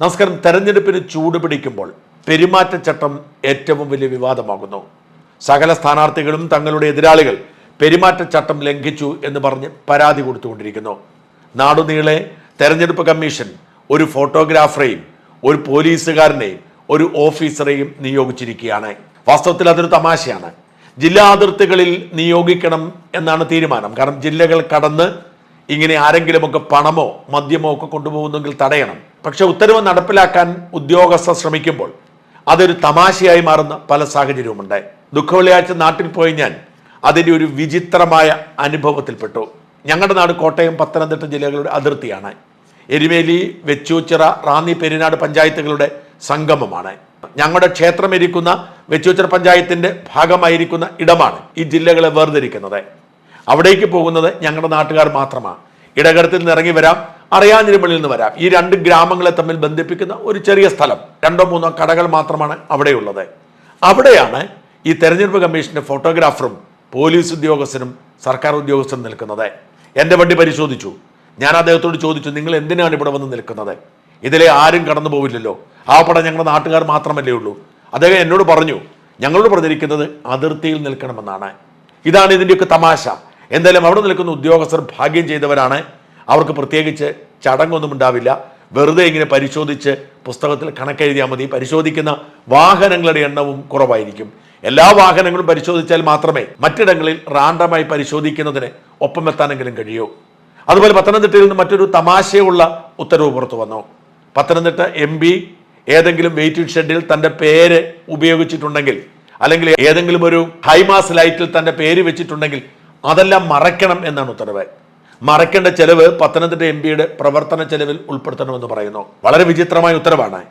നമസ്കാരം. തെരഞ്ഞെടുപ്പിന് ചൂട് പിടിക്കുമ്പോൾ പെരുമാറ്റച്ചട്ടം ഏറ്റവും വലിയ വിവാദമാകുന്നു. സകല സ്ഥാനാർത്ഥികളും തങ്ങളുടെ എതിരാളികൾ പെരുമാറ്റച്ചട്ടം ലംഘിച്ചു എന്ന് പറഞ്ഞ് പരാതി കൊടുത്തുകൊണ്ടിരിക്കുന്നു. നാടുനീളെ തെരഞ്ഞെടുപ്പ് കമ്മീഷൻ ഒരു ഫോട്ടോഗ്രാഫറെയും ഒരു പോലീസുകാരനെയും ഒരു ഓഫീസറെയും നിയോഗിച്ചിരിക്കുകയാണ്. വാസ്തവത്തിൽ അതൊരു തമാശയാണ്. ജില്ലാ അതിർത്തികളിൽ നിയോഗിക്കണം എന്നാണ് തീരുമാനം. കാരണം ജില്ലകൾ കടന്ന് ഇങ്ങനെ ആരെങ്കിലുമൊക്കെ പണമോ മദ്യമോ ഒക്കെ കൊണ്ടുപോകുന്നെങ്കിൽ തടയണം. പക്ഷെ ഉത്തരവ് നടപ്പിലാക്കാൻ ഉദ്യോഗസ്ഥർ ശ്രമിക്കുമ്പോൾ അതൊരു തമാശയായി മാറുന്ന പല സാഹചര്യവുമുണ്ട് ദുഃഖവെള്ളിയാഴ്ച നാട്ടിൽ പോയി ഞാൻ അതിന്റെ ഒരു വിചിത്രമായ അനുഭവത്തിൽപ്പെട്ടു. ഞങ്ങളുടെ നാട് കോട്ടയം പത്തനംതിട്ട ജില്ലകളുടെ അതിർത്തിയാണ്. എരുമേലി വെച്ചൂച്ചിറ റാന്നി പെരിനാട് പഞ്ചായത്തുകളുടെ സംഗമമാണ്. ഞങ്ങളുടെ ക്ഷേത്രം ഇരിക്കുന്ന വെച്ചൂച്ചിറ പഞ്ചായത്തിന്റെ ഭാഗമായിരിക്കുന്ന ഇടമാണ് ഈ ജില്ലകളെ വേർതിരിക്കുന്നത്. അവിടേക്ക് പോകുന്നത് ഞങ്ങളുടെ നാട്ടുകാർ മാത്രമാണ്. ഇടകരത്തിൽ നിന്ന് ഇറങ്ങി വരാം. അറിയാഞ്ഞിരുമണിൽ നിന്ന് വരാം. ഈ രണ്ട് ഗ്രാമങ്ങളെ തമ്മിൽ ബന്ധിപ്പിക്കുന്ന ഒരു ചെറിയ സ്ഥലം. രണ്ടോ മൂന്നോ കടകൾ മാത്രമാണ് അവിടെയുള്ളത്. അവിടെയാണ് ഈ തെരഞ്ഞെടുപ്പ് കമ്മീഷന്റെ ഫോട്ടോഗ്രാഫറും പോലീസ് ഉദ്യോഗസ്ഥനും സർക്കാർ ഉദ്യോഗസ്ഥനും നിൽക്കുന്നത്. എന്റെ വണ്ടി പരിശോധിച്ചു. ഞാൻ അദ്ദേഹത്തോട് ചോദിച്ചു നിങ്ങൾ എന്തിനാണ് ഇവിടെ വന്ന് നിൽക്കുന്നത്? ഇതിലെ ആരും കടന്നു പോവില്ലല്ലോ. ആ പടം ഞങ്ങളുടെ നാട്ടുകാർ മാത്രമല്ലേ ഉള്ളൂ. അദ്ദേഹം എന്നോട് പറഞ്ഞു ഞങ്ങളോട് പറഞ്ഞിരിക്കുന്നത് അതിർത്തിയിൽ നിൽക്കണമെന്നാണ്. ഇതാണ് ഇതിന്റെയൊക്കെ തമാശ. എന്തായാലും അവിടെ നിൽക്കുന്ന ഉദ്യോഗസ്ഥർ ഭാഗ്യം ചെയ്തവരാണ് അവർക്ക് പ്രത്യേകിച്ച് ചടങ്ങൊന്നും ഉണ്ടാവില്ല. വെറുതെ ഇങ്ങനെ പരിശോധിച്ച് പുസ്തകത്തിൽ കണക്കെഴുതിയാൽ മതി. പരിശോധിക്കുന്ന വാഹനങ്ങളുടെ എണ്ണവും കുറവായിരിക്കും. എല്ലാ വാഹനങ്ങളും പരിശോധിച്ചാൽ മാത്രമേ മറ്റിടങ്ങളിൽ റാൻഡമായി പരിശോധിക്കുന്നതിന് ഒപ്പം എത്താനെങ്കിലും കഴിയൂ. അതുപോലെ പത്തനംതിട്ടയിൽ നിന്ന് മറ്റൊരു തമാശയുള്ള ഉത്തരവ് പുറത്തു വന്നു. പത്തനംതിട്ട എം പി ഏതെങ്കിലും വെയിറ്റിംഗ് ഷെഡിൽ തന്റെ പേര് ഉപയോഗിച്ചിട്ടുണ്ടെങ്കിൽ അല്ലെങ്കിൽ ഏതെങ്കിലും ഒരു ഹൈമാസ് ലൈറ്റിൽ തന്റെ പേര് വെച്ചിട്ടുണ്ടെങ്കിൽ അതെല്ലാം മറയ്ക്കണം എന്നാണ് ഉത്തരവ്. മറയ്ക്കേണ്ട ചെലവ് പത്തനംതിട്ട എം പിയുടെ പ്രവർത്തന ചെലവിൽ ഉൾപ്പെടുത്തണമെന്ന് പറയുന്നു. വളരെ വിചിത്രമായ ഉത്തരവാണ്.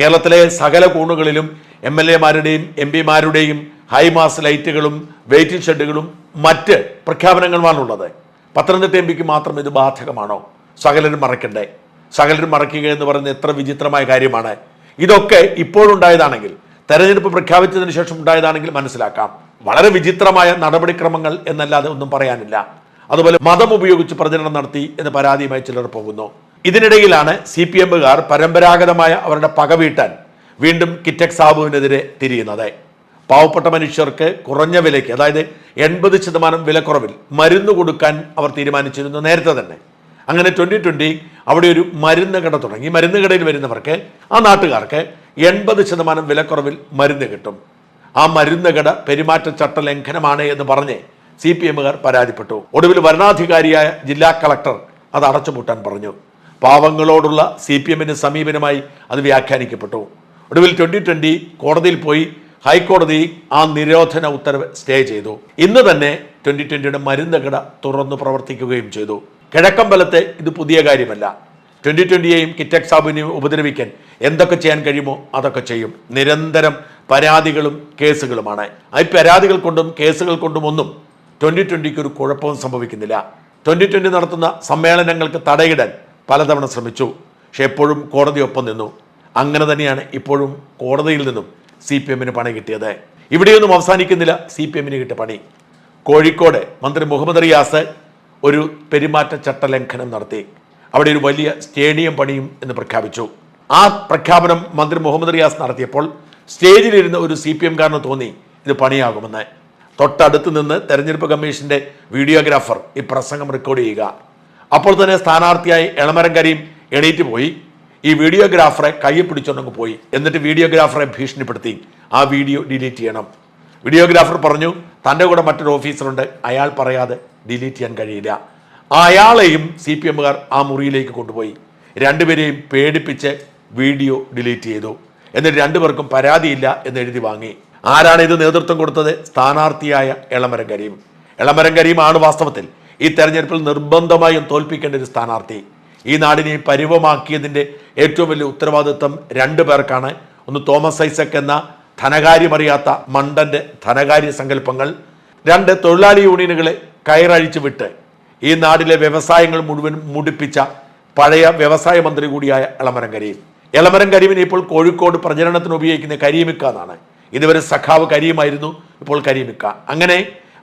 കേരളത്തിലെ സകല കോണുകളിലും എം എൽ എമാരുടെയും എം പിമാരുടെയും ഹൈമാസ് ലൈറ്റുകളും വെയിറ്റിംഗ് ഷെഡുകളും മറ്റ് പ്രഖ്യാപനങ്ങളുമാണുള്ളത് പത്തനംതിട്ട എം പിക്ക് മാത്രം ഇത് ബാധകമാണോ? സകലരും മറയ്ക്കണ്ടേ? സകലരും മറക്കുക എന്ന് പറയുന്നത് എത്ര വിചിത്രമായ കാര്യമാണ്. ഇതൊക്കെ ഇപ്പോഴുണ്ടായതാണെങ്കിൽ തെരഞ്ഞെടുപ്പ് പ്രഖ്യാപിച്ചതിന് ശേഷം ഉണ്ടായതാണെങ്കിൽ മനസ്സിലാക്കാം. വളരെ വിചിത്രമായ നടപടിക്രമങ്ങൾ എന്നല്ലാതെ ഒന്നും പറയാനില്ല. അതുപോലെ മതം ഉപയോഗിച്ച് പ്രചരണം നടത്തി എന്ന് പരാതിയുമായി ചിലർ പോകുന്നു. ഇതിനിടയിലാണ് സി പി എമ്മുകാർ പരമ്പരാഗതമായ അവരുടെ പക വീട്ടാൻ വീണ്ടും കിറ്റക് സാബുവിനെതിരെ തിരിയുന്നത്. പാവപ്പെട്ട മനുഷ്യർക്ക് കുറഞ്ഞ വിലയ്ക്ക് അതായത് എൺപത് ശതമാനം വിലക്കുറവിൽ മരുന്ന് കൊടുക്കാൻ അവർ തീരുമാനിച്ചിരുന്നു നേരത്തെ തന്നെ. അങ്ങനെ ട്വന്റി ട്വന്റി അവിടെ ഒരു മരുന്ന് കട തുടങ്ങി. മരുന്ന് കടയിൽ വരുന്നവർക്ക് ആ നാട്ടുകാർക്ക് എൺപത് ശതമാനം വിലക്കുറവിൽ മരുന്ന് കിട്ടും. ആ മരുന്ന് കട പെരുമാറ്റച്ചട്ട ലംഘനമാണ് എന്ന് പറഞ്ഞ് സി പി എമ്മുകാർ പരാതിപ്പെട്ടു. ഒടുവിൽ വരണാധികാരിയായ ജില്ലാ കളക്ടർ അത് അടച്ചുപൂട്ടാൻ പറഞ്ഞു. പാവങ്ങളോടുള്ള സി പി എമ്മിന് സമീപനമായി അത് വ്യാഖ്യാനിക്കപ്പെട്ടു. ഒടുവിൽ ട്വന്റി ട്വന്റി കോടതിയിൽ പോയി ഹൈക്കോടതി ആ നിരോധന ഉത്തരവ് സ്റ്റേ ചെയ്തു. ഇന്ന് തന്നെ ട്വന്റി ട്വന്റിയുടെ മരുന്ന് കട തുറന്നു പ്രവർത്തിക്കുകയും ചെയ്തു. കിഴക്കമ്പലത്തെ ഇത് പുതിയ കാര്യമല്ല. ട്വന്റി ട്വന്റിയെയും കിറ്റക് സാബുവിനെയും ഉപദ്രവിക്കാൻ എന്തൊക്കെ ചെയ്യാൻ കഴിയുമോ അതൊക്കെ ചെയ്യും. നിരന്തരം പരാതികളും കേസുകളുമാണ്. ആ പരാതികൾ കൊണ്ടും കേസുകൾ കൊണ്ടും ഒന്നും ട്വന്റി ട്വന്റിക്ക് ഒരു കുഴപ്പവും സംഭവിക്കുന്നില്ല. ട്വന്റി ട്വന്റി നടത്തുന്ന സമ്മേളനങ്ങൾക്ക് തടയിടാൻ പലതവണ ശ്രമിച്ചു. പക്ഷെ എപ്പോഴും കോടതി ഒപ്പം നിന്നു. അങ്ങനെ തന്നെയാണ് ഇപ്പോഴും കോടതിയിൽ നിന്നും സി പി എമ്മിന് പണി കിട്ടിയത്. ഇവിടെയൊന്നും അവസാനിക്കുന്നില്ല സി പി എമ്മിന് കിട്ടിയ പണി. കോഴിക്കോട് മന്ത്രി മുഹമ്മദ് റിയാസ് ഒരു പെരുമാറ്റച്ചട്ട ലംഘനം നടത്തി. അവിടെ ഒരു വലിയ സ്റ്റേഡിയം പണിയും എന്ന് പ്രഖ്യാപിച്ചു. ആ പ്രഖ്യാപനം മന്ത്രി മുഹമ്മദ് റിയാസ് നടത്തിയപ്പോൾ സ്റ്റേജിലിരുന്ന ഒരു സി പി എംകാരന് തോന്നി ഇത് പണിയാകുമെന്ന്. തൊട്ടടുത്ത് നിന്ന് തെരഞ്ഞെടുപ്പ് കമ്മീഷന്റെ വീഡിയോഗ്രാഫർ ഈ പ്രസംഗം റെക്കോർഡ് ചെയ്യുക. അപ്പോൾ തന്നെ സ്ഥാനാർത്ഥിയായി എളമരം കരീം എണീറ്റ് പോയി. ഈ വീഡിയോഗ്രാഫറെ കയ്യെ പിടിച്ചോണ്ടങ്ങ് പോയി. എന്നിട്ട് വീഡിയോഗ്രാഫറെ ഭീഷണിപ്പെടുത്തി. ആ വീഡിയോ ഡിലീറ്റ് ചെയ്യണം. വീഡിയോഗ്രാഫർ പറഞ്ഞു തന്റെ കൂടെ മറ്റൊരു ഓഫീസറുണ്ട്. അയാൾ പറയാതെ ഡിലീറ്റ് ചെയ്യാൻ കഴിയില്ല. അയാളെയും സി പി എമ്മുകാർ ആ മുറിയിലേക്ക് കൊണ്ടുപോയി. രണ്ടുപേരെയും പേടിപ്പിച്ച് വീഡിയോ ഡിലീറ്റ് ചെയ്തു. എന്നിട്ട് രണ്ടുപേർക്കും പരാതിയില്ല എന്ന് എഴുതി വാങ്ങി. ആരാണ് ഇത് നേതൃത്വം കൊടുത്തത്? സ്ഥാനാർത്ഥിയായ എളമരം കരീം. എളമരം കരീമാണ് വാസ്തവത്തിൽ ഈ തെരഞ്ഞെടുപ്പിൽ നിർബന്ധമായും തോൽപ്പിക്കേണ്ട ഒരു സ്ഥാനാർത്ഥി. ഈ നാടിനെ പരിവമാക്കിയതിന്റെ ഏറ്റവും വലിയ ഉത്തരവാദിത്വം രണ്ടു പേർക്കാണ്. ഒന്ന് തോമസ് ഐസക് എന്ന ധനകാര്യമറിയാത്ത മണ്ടന്റെ ധനകാര്യ സങ്കല്പങ്ങൾ. രണ്ട് തൊഴിലാളി യൂണിയനുകളെ കയറഴിച്ചു വിട്ട് ഈ നാടിലെ വ്യവസായങ്ങൾ മുഴുവൻ മുടിപ്പിച്ച പഴയ വ്യവസായ മന്ത്രി കൂടിയായ എളമരം കരീം. എളമരം കരീമിനെ ഇപ്പോൾ കോഴിക്കോട് പ്രചരണത്തിന് ഉപയോഗിക്കുന്ന കരീമിക്ക എന്നാണ്. ഇതുവരെ സഖാവ് കരീമായിരുന്നു ഇപ്പോൾ കരീമിക്ക. അങ്ങനെ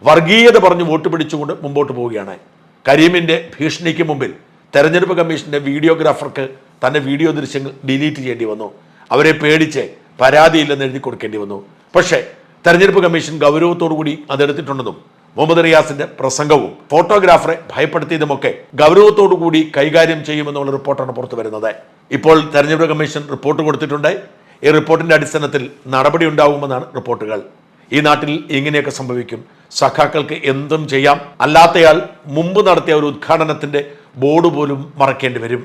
വർഗീയത പറഞ്ഞ് വോട്ട് പിടിച്ചുകൊണ്ട് മുമ്പോട്ട് പോവുകയാണ്. കരീമിന്റെ ഭീഷണിക്ക് മുമ്പിൽ തെരഞ്ഞെടുപ്പ് കമ്മീഷന്റെ വീഡിയോഗ്രാഫർക്ക് തന്റെ വീഡിയോ ദൃശ്യങ്ങൾ ഡിലീറ്റ് ചെയ്യേണ്ടി വന്നു. അവരെ പേടിച്ച് പരാതിയില്ലെന്ന് എഴുതി കൊടുക്കേണ്ടി വന്നു. പക്ഷേ തെരഞ്ഞെടുപ്പ് കമ്മീഷൻ ഗൗരവത്തോടുകൂടി അതെടുത്തിട്ടുണ്ടെന്നും മുഹമ്മദ് റിയാസിന്റെ പ്രസംഗവും ഫോട്ടോഗ്രാഫറെ ഭയപ്പെടുത്തിയതുമൊക്കെ ഗൗരവത്തോടുകൂടി കൈകാര്യം ചെയ്യുമെന്നുള്ള റിപ്പോർട്ടാണ് പുറത്തു വരുന്നത് ഇപ്പോൾ തെരഞ്ഞെടുപ്പ് കമ്മീഷൻ റിപ്പോർട്ട് കൊടുത്തിട്ടുണ്ട്. ഈ റിപ്പോർട്ടിന്റെ അടിസ്ഥാനത്തിൽ നടപടി ഉണ്ടാകുമെന്നാണ് റിപ്പോർട്ടുകൾ. ഈ നാട്ടിൽ ഇങ്ങനെയൊക്കെ സംഭവിക്കും. സഖാക്കൾക്ക് എന്തും ചെയ്യാം. അല്ലാത്തയാൾ മുമ്പ് നടത്തിയ ഒരു ഉദ്ഘാടനത്തിന്റെ ബോർഡ് പോലും മറക്കേണ്ടി വരും.